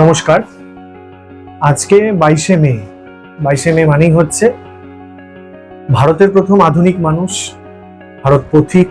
নমস্কার। আজকে বাইশে মে। বাইশে মে মানেই হচ্ছে ভারতের প্রথম আধুনিক মানুষ, ভারত পথিক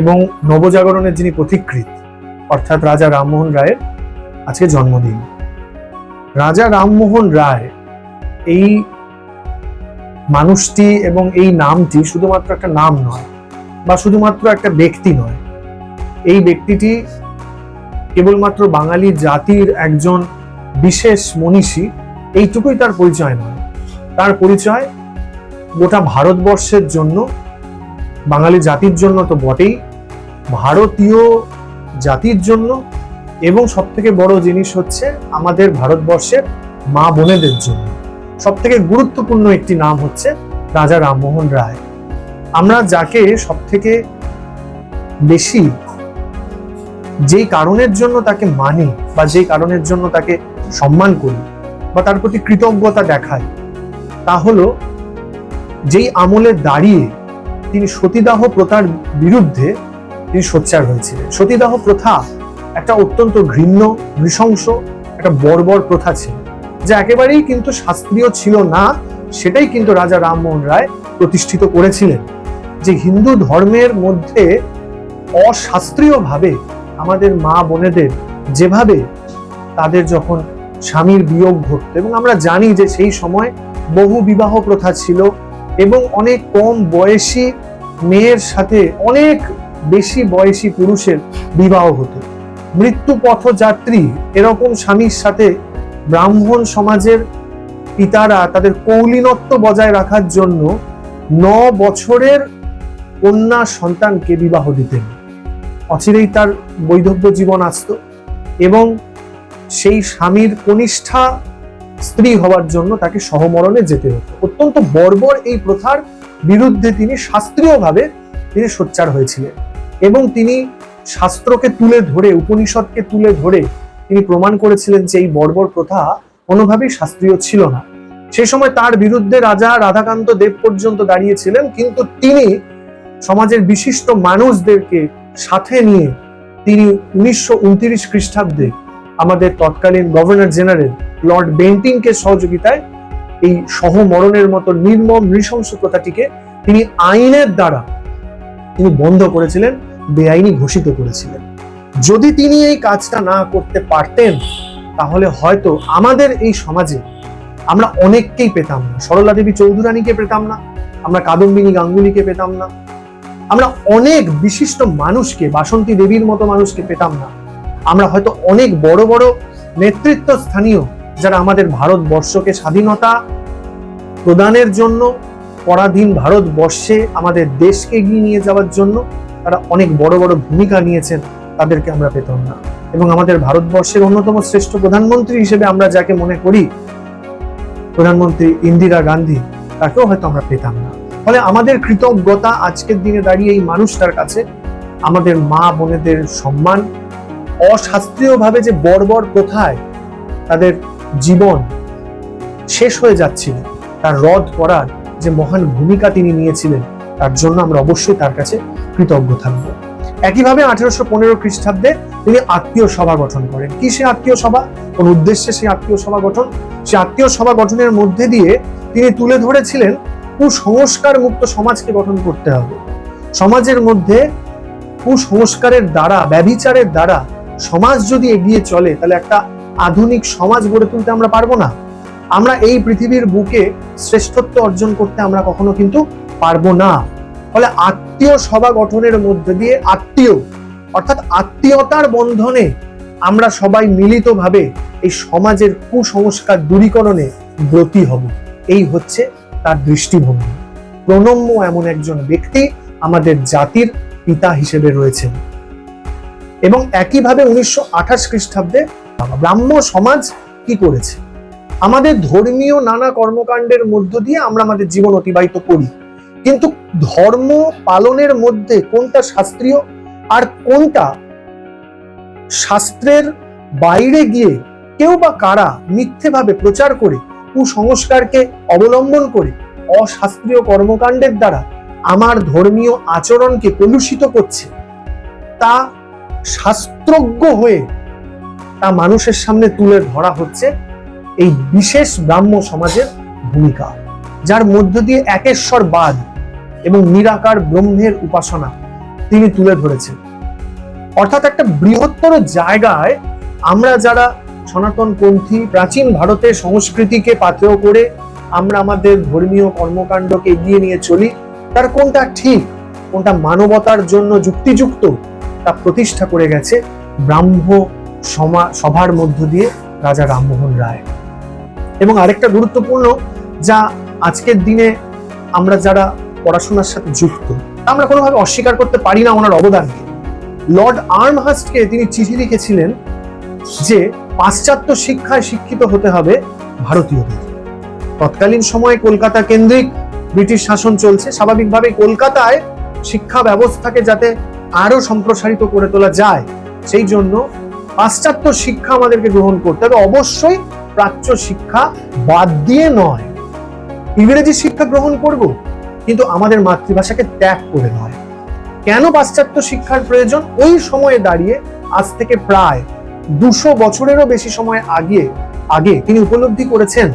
এবং নবজাগরণের যিনি পথিকৃৎ, অর্থাৎ রাজা রামমোহন রায়ের আজকে জন্মদিন। রাজা রামমোহন রায় এই মানুষটি এবং এই নামটি শুধুমাত্র একটা নাম নয়, বা শুধুমাত্র একটা ব্যক্তি নয়, এই ব্যক্তিটি কেবলমাত্র বাঙালি জাতির একজন বিশেষ মনীষী, এইটুকুই তার পরিচয় নয়। তার পরিচয় গোটা ভারতবর্ষের জন্য, বাঙালি জাতির জন্য তো বটেই, ভারতীয় জাতির জন্য, এবং সব থেকে বড় জিনিস হচ্ছে আমাদের ভারতবর্ষের মা বোনেদের জন্য। সব থেকে গুরুত্বপূর্ণ একটি নাম হচ্ছে রাজা রামমোহন রায়। আমরা যাকে সব থেকে বেশি যেই কারণের জন্য তাকে মানি বা যেই কারণের জন্য তাকে সম্মান করি বা তার প্রতি কৃতজ্ঞতা দেখাই, তা হলো যেই আমলে দাঁড়িয়ে তিনি সতীদাহ প্রথার বিরুদ্ধে তিনি সোচ্চার হয়েছিলেন। সতীদাহ প্রথা একটা অত্যন্ত ঘৃণ্য, নৃশংস, একটা বর্বর প্রথা ছিল, যা একেবারেই কিন্তু শাস্ত্রীয় ছিল না, সেটাই কিন্তু রাজা রামমোহন রায় প্রতিষ্ঠিত করেছিলেন। যে হিন্দু ধর্মের মধ্যে অশাস্ত্রীয়ভাবে আমাদের মা বোনেদের যেভাবে তাদের যখন স্বামীর বিয়োগ ঘটতো এবং আমরা জানি যে সেই সময় বহু বিবাহ প্রথা ছিল এবং অনেক কম বয়সী মেয়ের সাথে অনেক বেশি বয়সী পুরুষের বিবাহ হতো। মৃত্যু পথযাত্রী এরকম স্বামীর সাথে ব্রাহ্মণ সমাজের পিতারা তাদের কৌলিনত্ব বজায় রাখার জন্য ন বছরের কন্যা সন্তানকে বিবাহ দিতেন। অচিরেই তার বৈধব্য জীবন আসত এবং সেই স্বামীর কনিষ্ঠা স্ত্রী হওয়ার জন্য তাকে সহমরণে যেতে হতো। অত্যন্ত বর্বর এই প্রথার বিরুদ্ধে তিনি শাস্ত্রীয়ভাবে তিনি সোচ্চার হয়েছিলেন এবং তিনি শাস্ত্রকে তুলে ধরে, উপনিষদকে তুলে ধরে তিনি প্রমাণ করেছিলেন যে এই বর্বর প্রথা কোনোভাবেই শাস্ত্রীয় ছিল না। সেই সময় তার বিরুদ্ধে রাজা রাধাকান্ত দেব পর্যন্ত দাঁড়িয়েছিলেন, কিন্তু তিনি সমাজের বিশিষ্ট মানুষদেরকে সাথে নিয়ে তিনি উনিশশো উনত্রিশ খ্রিস্টাব্দে আমাদের তৎকালীন গভর্নর জেনারেল লর্ড বেন্টিংকে সহযোগিতায় এই সহমরণের মতো নির্মম নৃশংস প্রথাটিকে তিনি আইনের দ্বারা তিনি বন্ধ করেছিলেন, বেআইনি ঘোষিত করেছিলেন। যদি তিনি এই কাজটা না করতে পারতেন, তাহলে হয়তো আমাদের এই সমাজে আমরা অনেককেই পেতাম না। সরলা দেবী চৌধুরানীকে পেতাম না, আমরা কাদম্বিনী গাঙ্গুলিকে পেতাম না। আমরা অনেক বিশিষ্ট মানুষকে, বাসন্তী দেবীর মতো মানুষকে পেতাম না। আমরা হয়তো অনেক বড় বড় নেতৃত্ব স্থানীয় যারা আমাদের ভারতবর্ষকে স্বাধীনতা প্রদানের জন্য, পরাধীন ভারতবর্ষে আমাদের দেশকে এগিয়ে নিয়ে যাওয়ার জন্য তারা অনেক বড় বড় ভূমিকা নিয়েছেন, তাদেরকে আমরা পেতাম না। এবং আমাদের ভারতবর্ষের অন্যতম শ্রেষ্ঠ প্রধানমন্ত্রী হিসেবে আমরা যাকে মনে করি, প্রধানমন্ত্রী ইন্দিরা গান্ধী, তাকেও হয়তো আমরা পেতাম না। ফলে আমাদের কৃতজ্ঞতা আজকের দিনে দাঁড়িয়ে এই মানুষটার কাছে, আমাদের মা বোনেদের সম্মান, অশাস্ত্রীয়ভাবে যে বর্বর প্রথায় তাদের জীবন শেষ হয়ে যাচ্ছিল, তার রদ করার যে মহান ভূমিকা তিনি নিয়েছিলেন, তার জন্য আমরা অবশ্যই তার কাছে কৃতজ্ঞ থাকব। একইভাবে আঠারোশো পনেরো খ্রিস্টাব্দে তিনি আত্মীয় সভা গঠন করেন। কি সে আত্মীয় সভা? কোন উদ্দেশ্যে সেই আত্মীয় সভা গঠন? সে আত্মীয় সভা গঠনের মধ্যে দিয়ে তিনি তুলে ধরেছিলেন কুসংস্কার মুক্ত সমাজকে গঠন করতে হবে। সমাজের মধ্যে কুসংস্কারের দ্বারা ব্যভিচারের দ্বারা সমাজ যদি এগিয়ে চলে, তাহলে একটা আধুনিক সমাজ গড়ে তুলতে আমরা পারব না। আমরা এই পৃথিবীর বুকে শ্রেষ্ঠত্ব অর্জন করতে আমরা কখনো কিন্তু পারব না। ফলে আত্মীয় সভা গঠনের মধ্যে দিয়ে আত্মীয়, অর্থাৎ আত্মীয়তার বন্ধনে আমরা সবাই মিলিতভাবে এই সমাজের কুসংস্কার দূরীকরণে ব্রতী হব। এই হচ্ছে তার দৃষ্টিভঙ্গি। প্রণম্য এমন একজন ব্যক্তি আমাদের জাতির পিতা হিসেবে রয়েছেন। এবং একইভাবে উনিশশো আঠাশ খ্রিস্টাব্দে ব্রাহ্ম সমাজ কি করেছে? আমাদের ধর্মীয় নানা কর্মকাণ্ডের মধ্য দিয়ে আমরা আমাদের জীবন অতিবাহিত করি। কিন্তু ধর্ম পালনের মধ্যে কোনটা শাস্ত্রীয় আর কোনটা শাস্ত্রের বাইরে গিয়ে কেউ বা কারা মিথ্যেভাবে প্রচার করে কুসংস্কারকে অবলম্বন করে অশাস্ত্রীয় কর্মকাণ্ডের দ্বারা আমার ধর্মীয় আচরণকে কলুষিত করছে, তা শাস্ত্রজ্ঞ হয়ে তা মানুষের সামনে তুলে ধরা হচ্ছে এই বিশেষ ব্রাহ্ম সমাজের ভূমিকা, যার মধ্য দিয়ে একেশ্বরবাদ এবং নিরাকার ব্রহ্মের উপাসনা তিনি তুলে ধরেছেন। অর্থাৎ একটা বৃহত্তর জায়গায় আমরা যারা সনাতনপন্থী প্রাচীন ভারতের সংস্কৃতিকে পাথেয় করে আমরা আমাদের ধর্মীয় কর্মকাণ্ডকে এগিয়ে নিয়ে চলি, তার কোনটা ঠিক, কোনটা মানবতার জন্য যুক্তিযুক্ত, তা প্রতিষ্ঠা করে গেছে ব্রাহ্ম সমা, সভার মধ্য দিয়ে রাজা রামমোহন রায়। এবং আরেকটা গুরুত্বপূর্ণ, যা আজকের দিনে আমরা যারা পড়াশোনার সাথে যুক্ত আমরা কোনোভাবে অস্বীকার করতে পারি না ওনার অবদানকে। লর্ড আর্মহাস্টকে তিনি চিঠি লিখেছিলেন যে পাশ্চাত্য শিক্ষায় শিক্ষিত হতে হবে ভারতীয়দের। তৎকালীন সময়ে কলকাতা কেন্দ্রিক ব্রিটিশ শাসন চলছে স্বাভাবিকভাবে কলকাতায় শিক্ষা ব্যবস্থাকে যাতে আরও সম্প্রসারিত করে তোলা যায়, সেই জন্য পাশ্চাত্য শিক্ষা আমাদেরকে গ্রহণ করতে হবে। অবশ্যই প্রাচ্য শিক্ষা বাদ দিয়ে নয়, ইংরেজি শিক্ষা গ্রহণ করব, কিন্তু আমাদের মাতৃভাষাকে ত্যাগ করে নয়। কেন পাশ্চাত্য শিক্ষার প্রয়োজন? ওই সময়ে দাঁড়িয়ে আজ থেকে প্রায় দুশো বছরেরও বেশি সময় আগে আগে তিনি উপলব্ধি করেছেন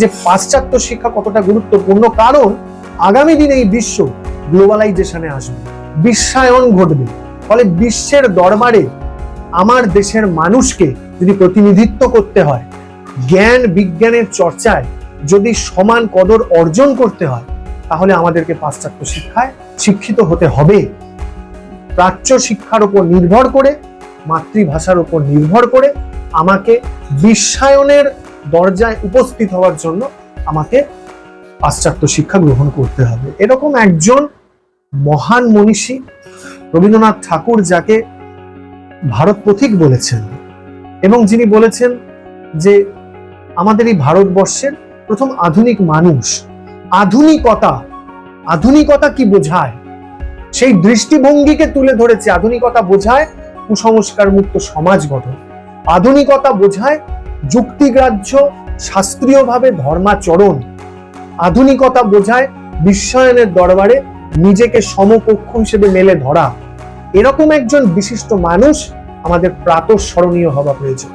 যে পাশ্চাত্য শিক্ষা কতটা গুরুত্বপূর্ণ, কারণ আগামী দিনে এই বিশ্ব গ্লোবালাইজেশনে আসবে, বিশ্বায়ন ঘটবে। ফলে বিশ্বের দরবারে আমার দেশের মানুষকে যদি প্রতিনিধিত্ব করতে হয়, জ্ঞান বিজ্ঞানের চর্চায় যদি সমান কদর অর্জন করতে হয়, তাহলে আমাদেরকে পাশ্চাত্য শিক্ষায় শিক্ষিত হতে হবে। প্রাচ্য শিক্ষার উপর নির্ভর করে মাতৃভাষার উপর নির্ভর করে আমাকে বিশ্বায়নের দরজায় উপস্থিত হওয়ার জন্য আমাকে পাশ্চাত্য শিক্ষা গ্রহণ করতে হবে। এরকম একজন মহান মনীষী রবীন্দ্রনাথ ঠাকুর যাকে ভারত পথিক বলেছেন এবং যিনি বলেছেন যে আমাদের এই ভারতবর্ষের প্রথম আধুনিক মানুষ আধুনিকতা আধুনিকতা কি বোঝায়? সেই দৃষ্টিভঙ্গিকে তুলে ধরেছে, আধুনিকতা বোঝায় কুসংস্কার মুক্ত সমাজ গঠন। আধুনিকতা বোঝায় যুক্তিগ্রাহ্য, শাস্ত্রীয়ভাবে ধর্মাচরণ। আধুনিকতা বোঝায় বিশ্বায়নের দরবারে নিজেকে সমকক্ষ হিসেবে মেলে ধরা। এরকম একজন বিশিষ্ট মানুষ আমাদের প্রাতঃস্মরণীয় হওয়া প্রয়োজন।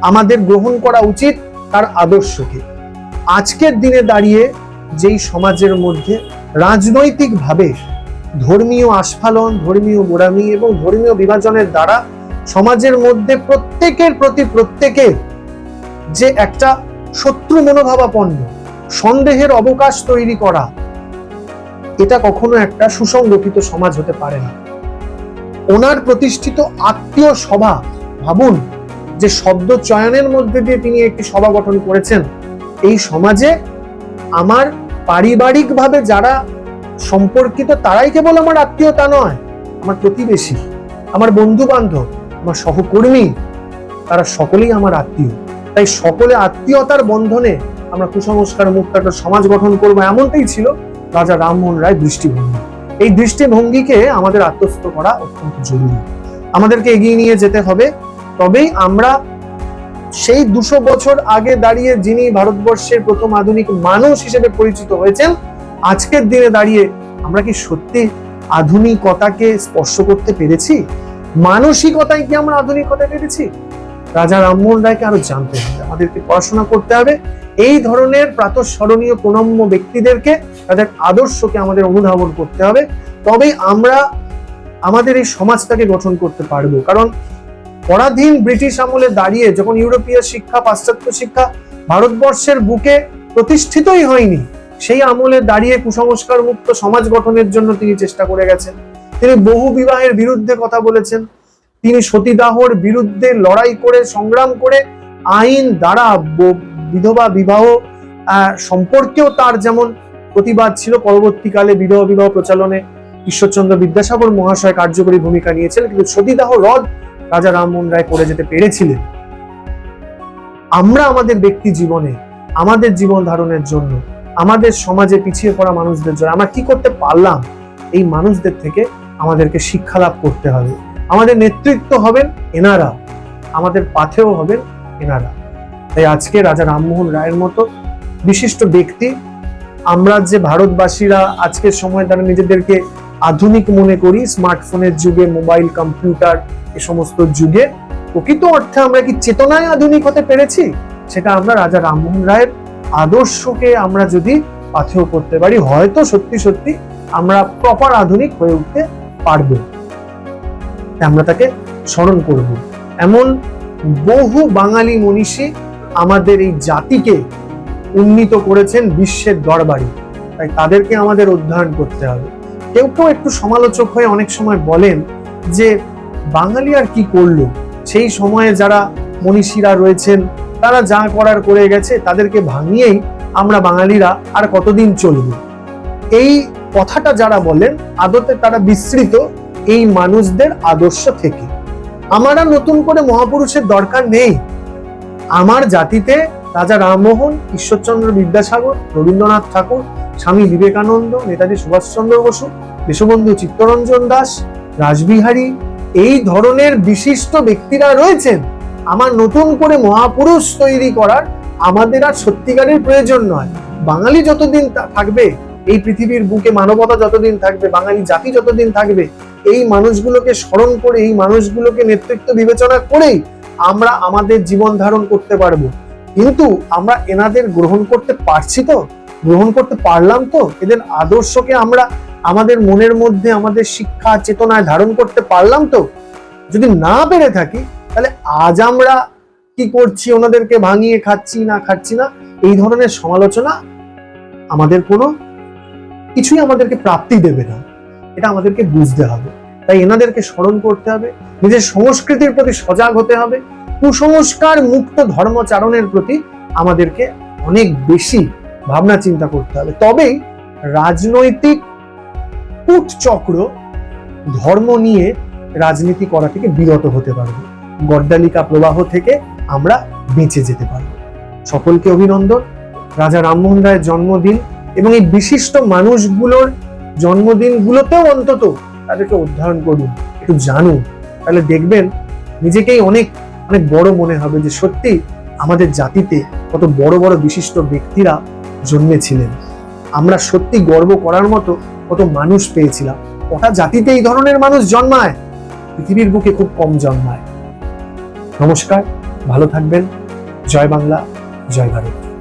আমাদের গ্রহণ করা উচিত তার আদর্শকে। আজকের দিনে দাঁড়িয়ে যেই সমাজের মধ্যে রাজনৈতিকভাবে ধর্মীয় আস্ফালন, ধর্মীয় গোড়ামি এবং ধর্মীয় বিভাজনের দ্বারা সমাজের মধ্যে প্রত্যেকের প্রতি প্রত্যেকের যে একটা শত্রু মনোভাবাপন্ন, সন্দেহের অবকাশ তৈরি করা, এটা কখনো একটা সুসংগঠিত সমাজ হতে পারে না। ওনার প্রতিষ্ঠিত আত্মীয় সভা, ভাবুন যে শব্দ চয়নের মধ্যে দিয়ে তিনি একটি সভা গঠন করেছেন, এই সমাজে আমার পারিবারিকভাবে যারা সম্পর্কিত তারাই কেবল আমার আত্মীয়তা নয়, আমার প্রতিবেশী, আমার বন্ধু বান্ধব আমার সহকর্মী, তারা সকলেই আমার আত্মীয়। তাই সকলে আত্মীয়তার বন্ধনে আমরা কুসংস্কার মুক্ত একটা সমাজ গঠন করব এমনটাই ছিল রাজা রামমোহন রায় দৃষ্টিভঙ্গি। এই দৃষ্টিভঙ্গিকে আমাদের আত্মস্থ করা অত্যন্ত জরুরি। আমাদেরকে এগিয়ে নিয়ে যেতে হবে। তবেই আমরা সেই দুশো বছর আগে দাঁড়িয়ে যিনি ভারতবর্ষের প্রথম আধুনিক মানুষ হিসেবে পরিচিত হয়েছেন আজকের দিনে দাঁড়িয়ে আমরা কি সত্যি আধুনিকতাকে স্পর্শ করতে পেরেছি? মানসিকতায় কি আমরা আধুনিকতা পেরেছি? রাজা রামমোহন রায়কে আরও জানতে হবে। আমাদেরকে পড়াশোনা করতে হবে। এই ধরনের প্রাতঃস্মরণীয় প্রণম্য ব্যক্তিদেরকে, তাদের আদর্শকে আমাদের অনুধাবন করতে হবে। তবেই আমরা আমাদের এই সমাজটাকে গঠন করতে পারব। কারণ পরাধীন ব্রিটিশ আমলে দাঁড়িয়ে যখন ইউরোপীয় শিক্ষা, পাশ্চাত্য শিক্ষা ভারতবর্ষের বুকে প্রতিষ্ঠিতই হয়নি সেই আমলে দাঁড়িয়ে কুসংস্কার মুক্ত সমাজ গঠনের জন্য তিনি চেষ্টা করে গেছেন। তিনি বহু বিবাহের বিরুদ্ধে কথা বলেছেন। তিনি সতীদাহর বিরুদ্ধে লড়াই করে, সংগ্রাম করে আইন দ্বারা বিধবা বিবাহ সম্পর্কেও তার যেমন প্রতিবাদ ছিল, পরবর্তীকালে বিধবা বিবাহ প্রচলনে ঈশ্বরচন্দ্র বিদ্যাসাগর মহাশয় কার্যকরী ভূমিকা নিয়েছিলেন, কিন্তু সতীদাহ রদ রাজা রামমোহন রায় করে যেতে পেরেছিলেন। আমরা আমাদের ব্যক্তি জীবনে, আমাদের জীবন ধারণের জন্য আমাদের সমাজে পিছিয়ে পড়া মানুষদের জন্য আমরা কি করতে পারলাম? এই মানুষদের থেকে আমাদেরকে শিক্ষা লাভ করতে হবে। আমাদের নেতৃত্ব হবেন এনারা। আমাদের পাথেও হবেন এনারা। তাই আজকে রাজা রামমোহন রায়ের মতো বিশিষ্ট ব্যক্তি, আমরা যে ভারতবাসীরা আজকের সময় তারা নিজেদেরকে আধুনিক মনে করি, স্মার্টফোনের যুগে, মোবাইল, কম্পিউটার, এ সমস্ত যুগে, প্রকৃত অর্থে আমরা কি চেতনায় আধুনিক হতে পেরেছি? সেটা আমরা রাজা রামমোহন রায়ের আদর্শকে আমরা যদি পাথেয় করতে পারি, হয়তো সত্যি সত্যি আমরা প্রপার আধুনিক হয়ে উঠতে পারব। আমরা তাকে স্মরণ করব। এমন বহু বাঙালি মনীষী আমাদের এই জাতিকে উন্নীত করেছেন বিশ্বের দরবারে। তাই তাদেরকে আমাদের অধ্যয়ন করতে হবে। কেউ কেউ একটু সমালোচক হয়ে অনেক সময় বলেন যে, বাঙালি আর কি করল? সেই সময়ে যারা মনীষীরা রয়েছেন তারা যা করার করে গেছে তাদেরকে ভাঙিয়েই আমরা বাঙালিরা আর কতদিন চলব? এই কথাটা যারা বলেন, আদতে তারা বিস্তৃত এই মানুষদের আদর্শ থেকে। আমার আর নতুন করে মহাপুরুষের দরকার নেই। আমার জাতিতে রাজা রামমোহন, ঈশ্বরচন্দ্র বিদ্যাসাগর, রবীন্দ্রনাথ ঠাকুর, স্বামী বিবেকানন্দ, নেতাজি সুভাষচন্দ্র বসু, দেশবন্ধু চিত্তরঞ্জন দাস, রাসবিহারী, এই ধরনের বিশিষ্ট ব্যক্তিরা রয়েছেন। আমার নতুন করে মহাপুরুষ তৈরি করার আমাদের আর সত্যিকারের প্রয়োজন নয়। বাঙালি যতদিন থাকবে, এই পৃথিবীর বুকে মানবতা যতদিন থাকবে, বাঙালি জাতি যতদিন থাকবে, এই মানুষগুলোকে স্মরণ করে, এই মানুষগুলোকে নেতৃত্ব বিবেচনা করেই আমরা আমাদের জীবন ধারণ করতে পারব। কিন্তু আমরা এনাদের গ্রহণ করতে পারছি তো? গ্রহণ করতে পারলাম তো? এদের আদর্শকে আমরা আমাদের মনের মধ্যে, আমাদের শিক্ষা, চেতনায় ধারণ করতে পারলাম তো? যদি না পেরে থাকি তাহলে আজ আমরা কি করছি? ওনাদেরকে ভাঙিয়ে খাচ্ছি না খাচ্ছি না? এই ধরনের সমালোচনা আমাদের কোনো কিছুই আমাদেরকে প্রাপ্তি দেবে না। এটা আমাদেরকে বুঝতে হবে। তাই এনাদেরকে স্মরণ করতে হবে। নিজের সংস্কৃতির প্রতি সজাগ হতে হবে। কুসংস্কার মুক্ত ধর্মচারণের প্রতি আমাদেরকে অনেক বেশি ভাবনা চিন্তা করতে হবে। তবেই রাজনৈতিক কূট চক্র ধর্ম নিয়ে রাজনীতি করা থেকে বিরত হতে পারবে। গড্ডালিকা প্রবাহ থেকে আমরা বেঁচে যেতে পারব সকলকে অভিনন্দন। রাজা রামমোহন রায়ের জন্মদিন এবং এই বিশিষ্ট মানুষগুলোর জন্মদিনগুলোতেও অন্তত তাদেরকে অধ্যয়ন করুন, একটু জানুন। তাহলে দেখবেন নিজেকেই অনেক অনেক বড় মনে হবে যে সত্যি আমাদের জাতিতে কত বড় বড় বিশিষ্ট ব্যক্তিরা জন্মেছিলেন। আমরা সত্যি গর্ব করার মতো কত মানুষ পেয়েছিলাম। ওটা জাতিতে এই ধরনের মানুষ জন্মায়? পৃথিবীর বুকে খুব কম জন্মায়। নমস্কার ভালো থাকবেন। জয় বাংলা জয় ভারত।